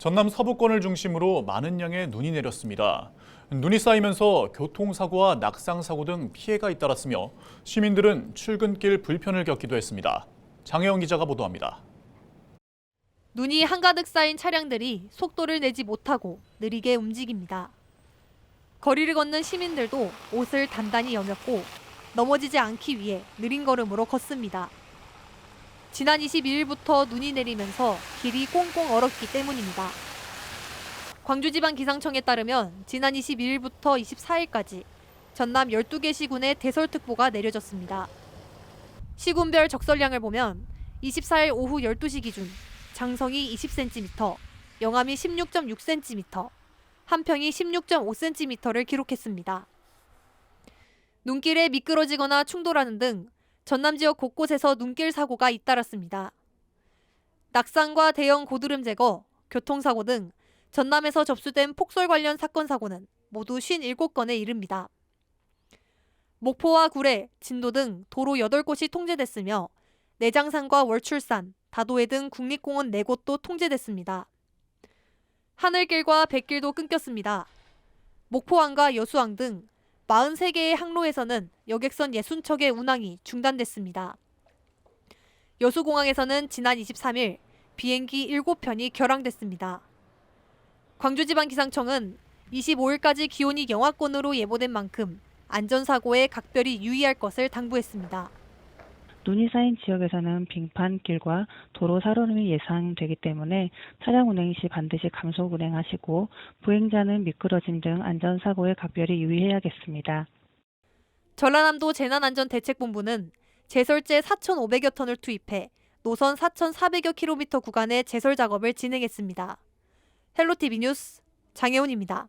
전남 서부권을 중심으로 많은 양의 눈이 내렸습니다. 눈이 쌓이면서 교통사고와 낙상사고 등 피해가 잇따랐으며 시민들은 출근길 불편을 겪기도 했습니다. 장혜영 기자가 보도합니다. 눈이 한가득 쌓인 차량들이 속도를 내지 못하고 느리게 움직입니다. 거리를 걷는 시민들도 옷을 단단히 여몄고 넘어지지 않기 위해 느린 걸음으로 걷습니다. 지난 22일부터 눈이 내리면서 길이 꽁꽁 얼었기 때문입니다. 광주지방기상청에 따르면 지난 22일부터 24일까지 전남 12개 시군에 대설특보가 내려졌습니다. 시군별 적설량을 보면 24일 오후 12시 기준 장성이 20cm, 영암이 16.6cm, 한평이 16.5cm를 기록했습니다. 눈길에 미끄러지거나 충돌하는 등 전남 지역 곳곳에서 눈길 사고가 잇따랐습니다. 낙상과 대형 고드름 제거, 교통사고 등 전남에서 접수된 폭설 관련 사건 사고는 모두 57건에 이릅니다. 목포와 구례, 진도 등 도로 8곳이 통제됐으며 내장산과 월출산, 다도해 등 국립공원 4곳도 통제됐습니다. 하늘길과 백길도 끊겼습니다. 목포항과 여수항 등 43개의 항로에서는 여객선 60척의 운항이 중단됐습니다. 여수공항에서는 지난 23일 비행기 7편이 결항됐습니다. 광주지방기상청은 25일까지 기온이 영하권으로 예보된 만큼 안전사고에 각별히 유의할 것을 당부했습니다. 눈이 쌓인 지역에서는 빙판길과 도로 살얼음이 예상되기 때문에 차량 운행 시 반드시 감속 운행하시고 보행자는 미끄러짐 등 안전사고에 각별히 유의해야겠습니다. 전라남도 재난안전대책본부는 제설제 4,500여 톤을 투입해 노선 4,400여 킬로미터 구간의 제설 작업을 진행했습니다. 헬로티비 뉴스 장혜원입니다.